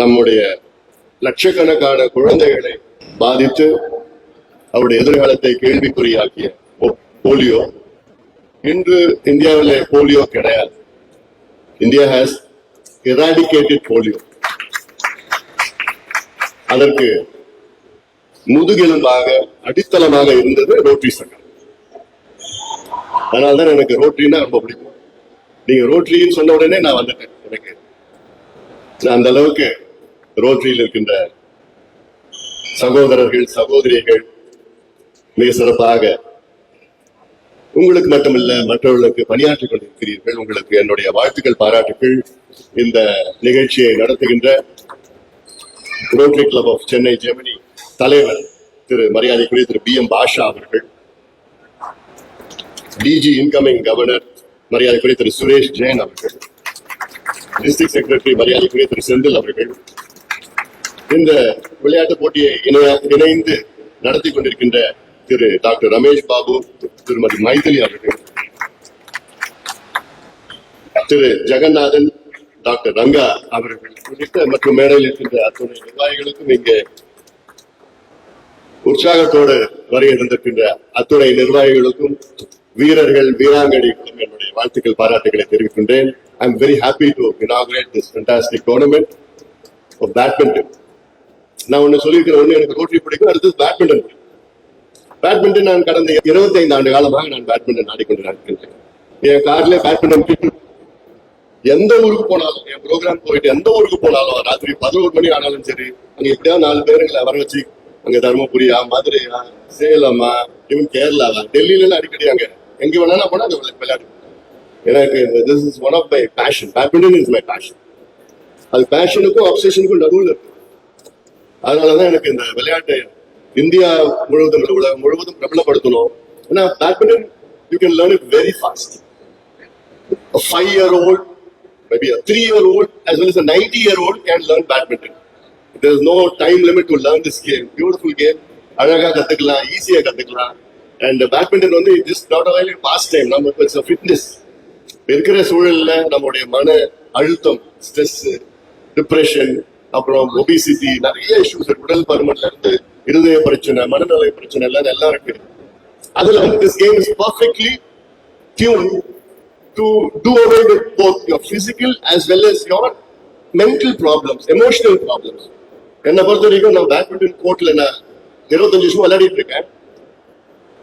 நம்முடைய லட்சக்கணக்கான குழந்தைகளை பாதித்து அவருடைய எதிர்காலத்தை கேள்விக்குறியாக்கிய போலியோ இன்று இந்தியாவில் போலியோ கிடையாது. India has eradicated polio. அதற்கு முதுகெலும்பாக அடித்தளமாக இருந்தது ரோட்டரி சங்கம். அதனால்தான் எனக்கு ரோட்டரினா ரொம்ப பிடிக்கும். நீங்க ரோட்டரின்னு சொன்ன உடனே நான் வந்துட்டேன் எனக்கு. நான் அந்த அளவுக்கு ரோட்டரியில் இருக்கின்ற சகோதரர்கள் சகோதரிகள் மிக சிறப்பாக உங்களுக்கு மட்டுமல்ல மற்றவர்களுக்கு பணியாற்றிக் கொண்டிருக்கிறீர்கள். உங்களுக்கு என்னுடைய வாழ்த்துக்கள் பாராட்டுகள் இந்த நிகழ்ச்சியை நடத்துகின்ற rotary club of Chennai Germany தலைவர் திரு மரியாதைக்குரிய திரு பி எம் பாஷா அவர்கள் டிஜி இன்கமிங் கவர்னர் மரியாதைக்குரிய திரு சுரேஷ் ஜெயின் அவர்கள் டிஸ்ட்ரிக்ட் செக்ரட்டரி மரியாதைக்குரிய திரு செந்தில் அவர்கள் இந்த விளையாட்டு போட்டியை இணைந்து நடத்தி கொண்டிருக்கின்ற திரு டாக்டர் ரமேஷ் பாபு திருமதி மைதிலி அவர்கள். திரு ஜெகநாதன் டாக்டர் ரங்கா அவர்கள் உள்ளிட்ட மற்றும் மேடையில் இருக்கின்ற அத்துணை நிர்வாகிகளுக்கும் இங்கே உற்சாகத்தோடு வருகை தந்திருக்கின்ற அத்துணை நிர்வாகிகளுக்கும் வீரர்கள் வீராங்கனைகளுக்கும் என்னுடைய வாழ்த்துக்கள் பாராட்டுகளை தெரிவிக்கின்றேன். I am very happy to inaugurate this fantastic tournament of badminton நான் ஒண்ணு சொல்லியிருக்கிற ஒண்ணு எனக்கு ரோட்டரி பிடிக்கும் அடுத்தது பேட்மிண்டன் பிடிக்கும். பேட்மிண்டன் நான் கடந்த 25 ஆண்டு காலமாக நான் பேட்மிண்டன் ஆடிக்கொண்டு நடக்கின்றேன். என் கார்ல பேட்மிண்டன் கிட் எந்த ஊருக்கு போனாலும் என் ப்ரோக்ராம் போயிட்டு எந்த ஊருக்கு போனாலும் ராத்திரி பதினோரு மணி ஆனாலும் சரி அங்க எப்படியாவது நாலு பேருங்களை வர வச்சு அங்க தருமபுரியா மதுரையா சேலமா இவன் கேரளாவா டெல்லியில அடிக்கடி அங்க. எங்க வேணாலும் போனா அங்க விளையாடு எனக்கு this is one of my passion badminton is my passion அது பேஷனுக்கும் அப்சேஷனுக்கும் நடுவில் இருக்கு. அதனாலதான் எனக்கு இந்த விளையாட்டை இந்தியா முழுவதும் உலகம் முழுவதும் பிரபலப்படுத்தணும். ஏன்னா badminton you can learn it very fast a five year old, maybe a three year old, as well as a 90 year old can is no time limit to learn this game beautiful game அழகா கத்துக்கலாம் ஈஸியா கத்துக்கலாம். And badminton வந்து just not a valid past time நம்ம it's fitness இருக்கிற சூழல்ல நம்மளுடைய மன அழுத்தம் ஸ்ட்ரெஸ் டிப்ரெஷன் அப்புறம் ஒபிசிட்டி நிறைய இஷ்யூஸ் உடல் பருமன்ல இருந்து இருதய பிரச்சனை மனநல பிரச்சனை எல்லாம் எல்லாம் இருக்கு. அதுல வந்து this game is perfectly tune to do away with both your physical as well as your mental problems emotional problems என்னை பொறுத்த வரைக்கும் நான் பேட்மிண்டன் கோர்ட்ல நான் இருபத்தஞ்சு வருஷம் விளையாடிட்டு இருக்கேன்.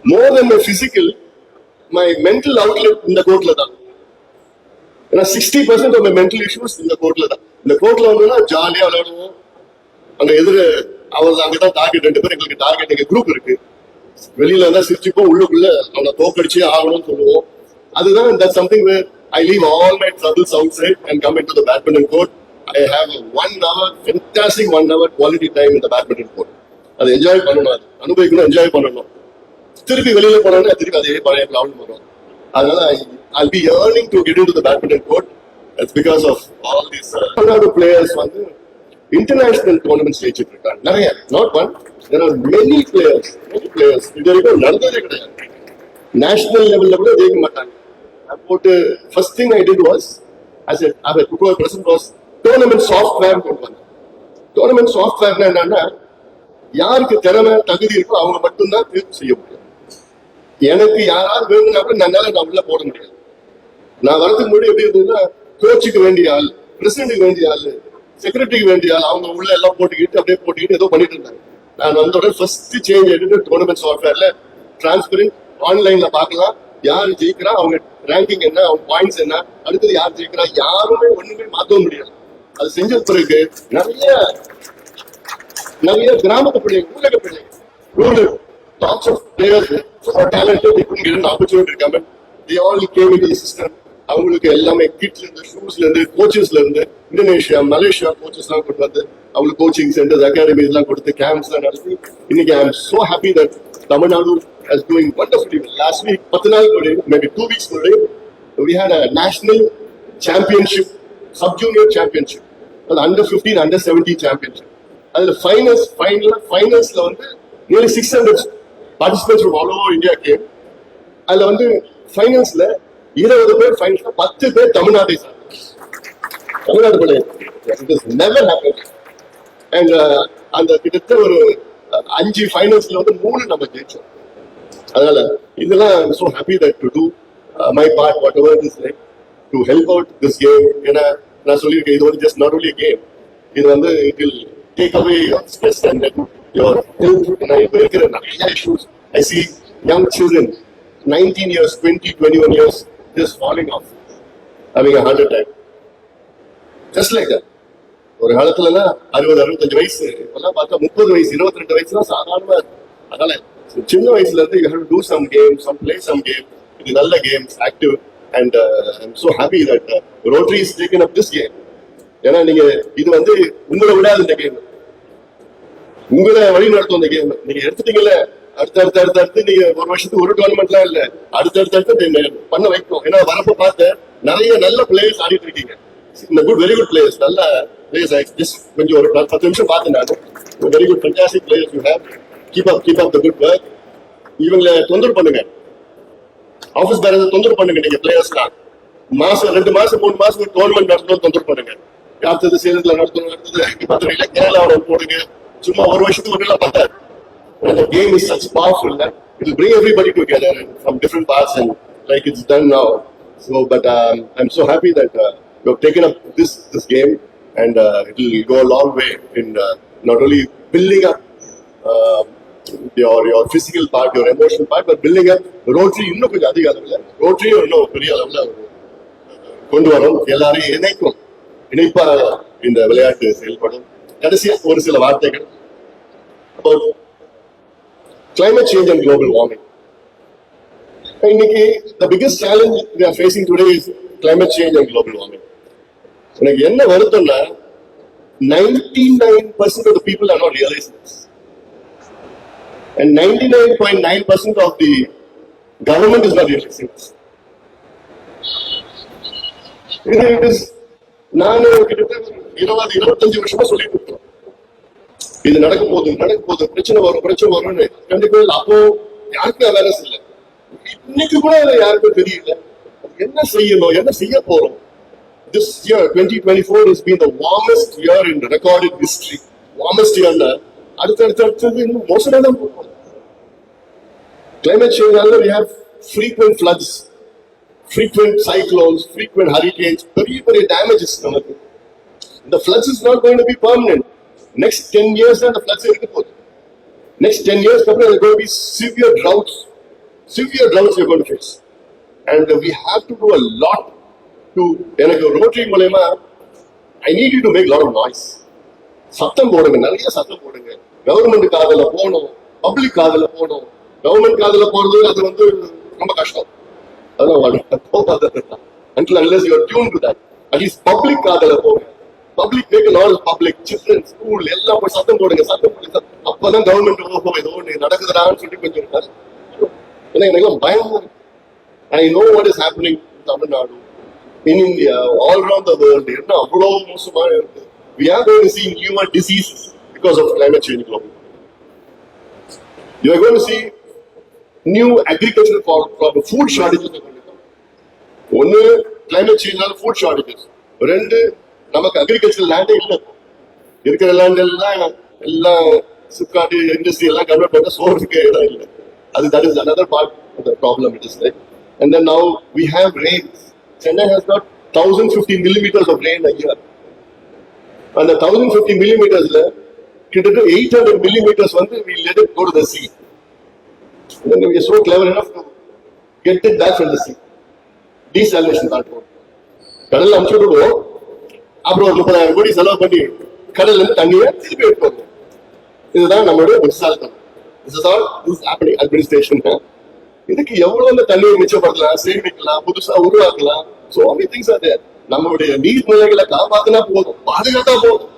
More than my physical my mental outlet இந்த கோர்ட்ல தான். ஏன்னா sixty percent of mental issues இந்த கோர்ட்ல தான். இந்த கோர்ட்ல வந்தோம்னா ஜாலியா விளையாடுவோம். அங்க எதிர அவர் அங்கதான் டார்கெட் ரெண்டு பேரும் எங்களுக்கு டார்கெட் எங்க குரூப் இருக்கு. வெளியில இருந்தா சிரிச்சுப்போம் உள்ளுக்குள்ள அவனை தோக்கடிச்சே ஆகணும்னு சொல்லுவோம். அதுதான் that something where I leave all my troubles outside and come into the badminton court I have one hour fantastic one hour quality time இந்த பேட்மிண்டன் கோர்ட் அதை என்ஜாய் பண்ணணும் அது. அனுபவிக்கணும் என்ஜாய் பண்ணணும். திருப்பி வெளியில போனோம்னா திருப்பி அதே பழைய ப்ராப்ளம் வரும் அதனால I be yearning to get into the badminton court it's because of all these Tamil Nadu players வந்து இன்டர்நேஷனல் டோர்னமெண்ட்ஸ் ஜெயிச்சிட்டு இருக்காங்க நிறைய. Not one there are many players many players இது வரைக்கும் நடந்ததே கிடையாது. நேஷனல் லெவல்ல கூட ஜெயிக்க மாட்டாங்க. நான் போட்டு first thing I did was as our present was tournament software கொண்டு வந்தேன். டோர்னமெண்ட் சாஃப்ட்வேர்னா என்னன்னா யாருக்கு திறமை தகுதி இருக்கோ அவங்க மட்டும்தான் தேர்வு செய்ய முடியும். எனக்கு யாராவது வேணும்னா கூட என்னால நான் உள்ள போட முடியாது. நான் வரதுக்கு முன்னாடி எப்படி இருந்ததுன்னா கோச்சுக்கு வேண்டிய ஆள் பிரசிடென்ட்டுக்கு வேண்டிய ஆள் செக்ரட்டரிக்கு வேண்டிய ஆள் அவங்க உள்ள எல்லாம் போட்டுக்கிட்டு அப்படியே போட்டுக்கிட்டு ஏதோ பண்ணிட்டு இருந்தாங்க. நான் வந்த உடனே ஃபர்ஸ்ட் சேஞ்ச் எடுத்து டோர்னமெண்ட் சாஃப்ட்வேர்ல டிரான்ஸ்பரண்ட் ஆன்லைன்ல பார்க்கலாம். யார் ஜெயிக்கிறா அவங்க ரேங்கிங் என்ன அவங்க பாயிண்ட்ஸ் என்ன அடுத்தது யார் ஜெயிக்கிறா யாருமே ஒண்ணுமே மாத்தவும் முடியாது அது செஞ்ச பிறகு நிறைய நிறைய கிராமத்து பிள்ளைங்க ஊரக பிள்ளைங்க rural lots of players talented they couldn't get an opportunity to அவங்களுக்கு எல்லாமே கிட்ல இருந்து ஷூஸ்ல இருந்து கோச்சஸ்ல இருந்து இந்தோனேஷியா மலேசியா கோச்சஸ் எல்லாம் கொண்டு வந்து அவங்களுக்கு கோச்சிங் சென்டர்ஸ் அகாடமி எல்லாம் கொடுத்து கேம்ப்ஸ் எல்லாம் நடத்தி இன்னைக்கு I am so happy that Tamil Nadu is doing wonderfully last week பத்து நாள் முன்னாடி மேபி டூ வீக்ஸ் முன்னாடி we had a national championship sub junior championship. அது அண்டர் 15 அண்டர் 17 சாம்பியன்ஷிப் அதுல ஃபைனல்ஸ் ஃபைனல் ஃபைனல்ஸ்ல வந்து nearly six hundred participates from all over India game அதுல வந்து ஃபைனல்ஸ்ல இருபது பேர் ஃபைட்ல பத்து பேர் தமிழ்நாட்டை தமிழ்நாடு பிள்ளைங்க அண்ட் அந்த கிட்டத்தட்ட ஒரு அஞ்சு ஃபைனல்ஸ்ல வந்து மூணு நம்ம ஜெயிச்சோம் அதனால இதெல்லாம் so happy that to do my part whatever is like to help out this game ஏன்னா நான் சொல்லியிருக்கேன் இது வந்து ஜஸ்ட் நாட் ஓன்லி கேம் இது வந்து it will take away your stress and your நான் இப்போ இருக்கிற நிறைய issues I see young children nineteen years twenty twenty one years just falling off. Having a heart attack. Just like that. ஒரு காலத்துலலாம் அறுபது அறுபத்தஞ்சு வயசு. இப்பெல்லாம் பார்த்தா முப்பது வயசு இருபத்தி ரெண்டு வயசுலாம் சாதாரணமா இருக்கு. அதனால சின்ன வயசுல இருந்து you have to some game some play some game இது நல்ல games active and I'm so happy that rotary is taken up this game ஏன்னா நீங்க இது வந்து உங்களை விடாது இந்த கேம் உங்களை வழி நடத்தும் இந்த கேம் நீங்க எடுத்துட்டீங்கல்ல அடுத்து அடுத்தடுத்து அடுத்து நீங்க ஒரு வருஷத்துக்கு ஒரு டோர்னமெண்ட்லாம் இல்ல. அடுத்து அடுத்து பண்ண வைக்கும் ஏன்னா வரப்ப பார்த்து நிறைய நல்ல பிளேயர்ஸ் ஆடிட்டு இருக்கீங்க. இந்த குட் வெரி குட் பிளேயர்ஸ் நல்ல பிளேயர்ஸ் ஜஸ்ட் கொஞ்சம் ஒரு பத்து நிமிஷம் பார்த்தேன் நான் very good fantastic players you have keep up keep up the good work இவங்களை தொந்தரவு பண்ணுங்க. ஆஃபீஸ் பேரண்ட்ஸ் தொந்தரவு பண்ணுங்க. நீங்க பிளேயர்ஸ்லாம் மாசம் ரெண்டு மாசம் மூணு மாசம் ஒரு டோர்னமெண்ட் நடத்தணும் தொந்தரவு பண்ணுங்க. அடுத்தது சேலத்துல நடத்தணும் அடுத்தது மதுரையில கேரளாவில் போடுங்க. சும்மா ஒரு வருஷத்துக்கு ஒரு நாள் பார்த்தாரு And the game is such powerful that it will bring everybody together from different parts and like it's done now. So, but um, I'm so happy that uh, you have taken up this this game and uh, it will go a long way in uh, not only building up uh, your your physical part, your emotional part, but building up Rotary இன்னும் கொஞ்சம் அதிக அளவில் Rotary இன்னும் பெரிய அளவில் கொண்டு வரும் எல்லாரையும் இணைக்கும் இணைப்பாக இந்த விளையாட்டு செயல்படும் கடைசியா ஒரு சில வார்த்தைகள் about climate change and global warming இன்னைக்கு the biggest challenge we are facing today is climate change and global warming எனக்கு என்ன வருத்தம்னா ninety nine percent of people are not realise and ninety nine point nine percent of the government is not realising இது it is நான் கிட்டத்தட்ட இருபது இருபத்தஞ்சு வருஷமா சொல்லிட்டு இருக்கோம் இது நடக்க போகுது நடக்க போகுது பிரச்சனை வரும் பிரச்சனை வரும்னு கண்டிப்பா இல்ல அப்போ யாருக்கும் அவேர்னஸ் இல்ல இன்னைக்கு கூட அது யாருக்கும் தெரியல என்ன செய்யணும் என்ன செய்ய போறோம் this year 2024 has been the warmest year in recorded history warmest year அடுத்து அடுத்து அடுத்தது இன்னும் மோசமா தான் போகும் climate change ஆல we have frequent floods frequent cyclones frequent hurricanes பெரிய பெரிய damages நமக்கு the floods is not going to be permanent. Next ten years அந்த ஃபிளட்ஸ் இருக்க போகுது நெக்ஸ்ட் டென் இயர்ஸ் அப்புறம் அது could severe droughts severe droughts you could face and we have to do a lot to எனக்கு rotary மூலயமா I need you to make lot of noise சத்தம் போடுங்க நிறைய சத்தம் போடுங்க கவர்மெண்ட் காதல போகணும் பப்ளிக் காதல போகணும் கவர்மெண்ட் காதல போறது அது வந்து ரொம்ப கஷ்டம் அதெல்லாம் போகாதான் until you tune to that at least public காதல போங்க public make all public children school எல்லாம் போய் சத்தம் போடுங்க சத்தம் போடுங்க அப்பதான் கவர்மெண்ட் ஓஹோ ஏதோ ஒன்று நடக்குதுடான்னு சொல்லி கொஞ்சம் ஏன்னா எனக்கு எல்லாம் பயமா I know what is happening Tamil Nadu in India all around the world என்ன அவ்வளோ மோசமா இருக்கு we are going to see newer diseases because of climate change globally. You are going to see new agricultural problem, food shortages are going to come. ஒன்னு climate change ஆல food shortages. ரெண்டு நமக்கு agriculture லேண்டே இல்லை இருக்கிற land எல்லாம் எல்லாம் SIPCOT industry எல்லாம் கன்வெர்ட் பண்ண சோறுக்கு இடம் இல்லை அது that is another part of the problem it is like and then now we have rain Chennai has not thousand fifty millimetres of rain ஐயா அந்த தௌசண்ட் ஃபிஃப்டி மில்லிமீட்டர்ஸ்ல கிட்டத்தட்ட எயிட் ஹண்ட்ரட் மில்லிமீட்டர்ஸ் வந்து we let it go to the sea then we are so clever enough to get it back from the sea. Desalination that விடுவோம் அப்புறம் ஒரு முப்பதாயிரம் கோடி செலவு பண்ணி கடல்ல இருந்து தண்ணியை திருப்பி எடுப்பாங்க இதுதான் நம்மளுடைய புத்திசாலித்தனம் this is all this happening administration இதுக்கு எவ்வளவு அந்த தண்ணியை மிச்சப்படுத்தலாம் சேமிக்கலாம் புதுசா உருவாக்கலாம்? சோ அப்படி திங்ஸ் அது நம்மளுடைய நீர்நிலைகளை காப்பாத்தினா போதும் பாதுகாத்தா போதும்.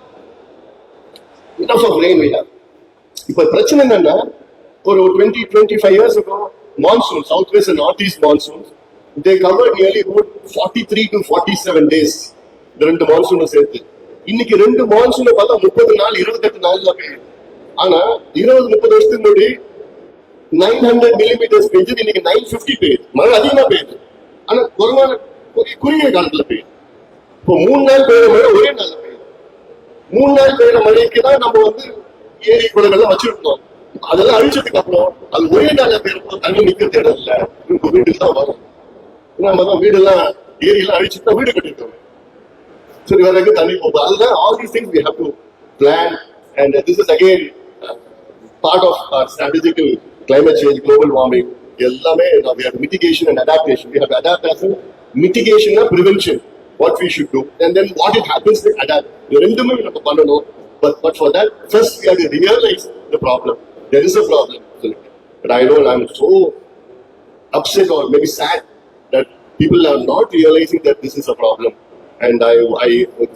இப்ப பிரச்சனை என்னன்னா ஒரு டுவெண்ட்டி டுவெண்ட்டி ஃபைவ் இயர்ஸ் இருக்கும் monsoon south west and north east monsoon they cover nearly forty three to forty seven days இந்த ரெண்டு மான்சூனும் சேர்த்து. இன்னைக்கு ரெண்டு மான்சூனை பார்த்தா முப்பது நாள் இருபத்தெட்டு நாள்ல பெய்யுது ஆனா இருபது முப்பது வருஷத்துக்கு முன்னாடி நைன் ஹண்ட்ரட் மில்லிமீட்டர்ஸ் பெஞ்சது இன்னைக்கு நைன் பிப்டி பெய்யுது. மழை அதிகமா பெய்யுது. ஆனா குறைவான குறுகிய காலத்துல பெய்யுது. இப்போ மூணு நாள் பெய்யுற மழை ஒரே நாள் பெய்யுது. மூணு நாள் பெய்யுற மழைக்கு தான் நம்ம வந்து ஏரி குளங்கள்லாம் வச்சிருக்கோம். அதெல்லாம் அழிச்சதுக்கு அப்புறம் அது ஒரே நாள்ல பெய்யறப்போ தண்ணி நிக்கிறது இடம் இல்ல. உங்க வீட்டுக்கு தான் வரும். நம்ம தான் வீடெல்லாம் ஏரியெல்லாம் அழிச்சுட்டு தான் வீடு கட்டிருக்கோம் சரி வேற எங்க தண்ணி போகுது அதுதான் all these things we have to plan and this is again part of our strategical climate change global warming எல்லாமே we have mitigation and adaptation we have to adapt as a mitigation and prevention what we should do and then what it happens we adapt இது ரெண்டுமே நம்ம பண்ணணும் but but for that first we have to realize the problem there is a problem but I know I'm so upset or maybe sad that people are not realizing that this is a problem. And I I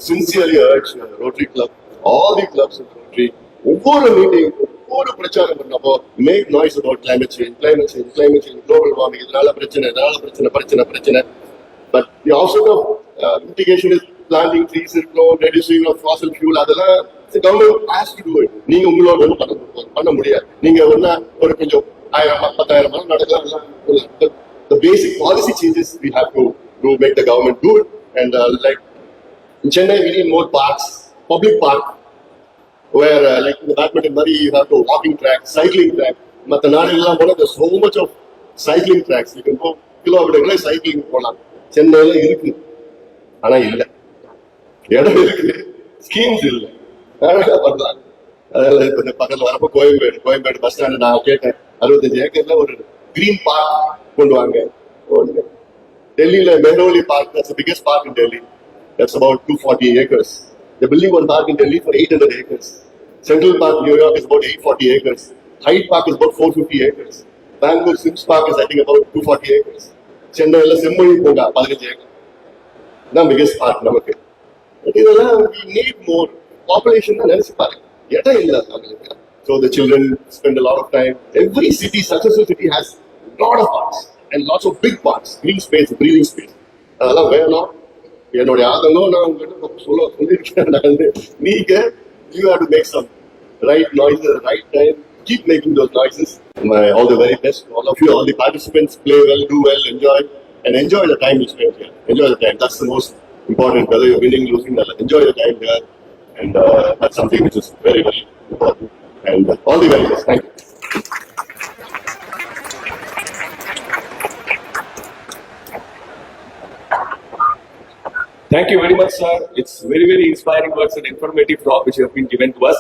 sincerely urge rotary club all the clubs clubs in ஒவ்வொரு meeting ஒவ்வொரு பிரச்சாரம் பண்ணப்போ make noise about climate change climate change climate change global warming இதனால பிரச்சனை இதனால பிரச்சனை பிரச்சனை பிரச்சனை. But the option of mitigation is planting trees இருக்கணும் ரெடியூசிங் ஆஃப் ஃபாசல் ஃபியூல் அதெல்லாம் government has to do it நீங்க உங்களோட ஒண்ணும் பண்ண பண்ண முடியாது. நீங்க ஒன்னா ஒரு கொஞ்சம் ஆயிரம் பத்தாயிரம் மரம் நடக்கலாம் basic policy changes we have to to make the government do it and uh, like in Chennai we need more parks public park where uh, like in the badminton Murray you have to walking track cycling track மற்ற நாடுகள்லாம் போனா there's so much of cycling tracks you can go கிலோமீட்டர்களை cycling போகலாம் சென்னையில இருக்கு ஆனா இல்ல இடம் இருக்கு ஸ்கீம்ஸ் இல்ல அழகா பண்ணலாம் அதில் இப்போ இந்த பக்கத்துல வரப்போ கோயம்பேடு கோயம்பேடு பஸ் ஸ்டாண்ட் நான் கேட்டேன் அறுபத்தஞ்சு ஏக்கர்ல ஒரு கிரீன் பார்க் கொண்டு வாங்க டெல்லியில Mehrauli park that's the biggest park in Delhi that's about 240 acres they're building one park in Delhi for 800 acres Central Park New York is about 840 acres Hyde Park is about 450 acres Bangalore Sims Park is I think about 240 acres சென்னையில செம்மொழி பூங்கா பதினஞ்சு acre தான் biggest park நமக்கு But இதெல்லாம் we need more population தான் நினைச்சு பாருங்க இடம் இல்ல அவங்களுக்கு so the children spend a lot of time every city successful city has lot of parks and lots of big parks green space breathing space அதெல்லாம் வேணும் என்னுடைய ஆதங்கம் நான் உங்ககிட்ட சொல்ல சொல்லியிருக்கேன் நான் வந்து, நீங்க you have to make some right noises at the right time keep making those noises My, all the very best to all of you all the participants play well do well enjoy and enjoy the time you spend here enjoy the time that's the most important whether you're winning losing enjoy the time here and uh, that's something which is very very important and uh, Thank you very much, sir. It's very, very inspiring words and informative talk which you have been given to us.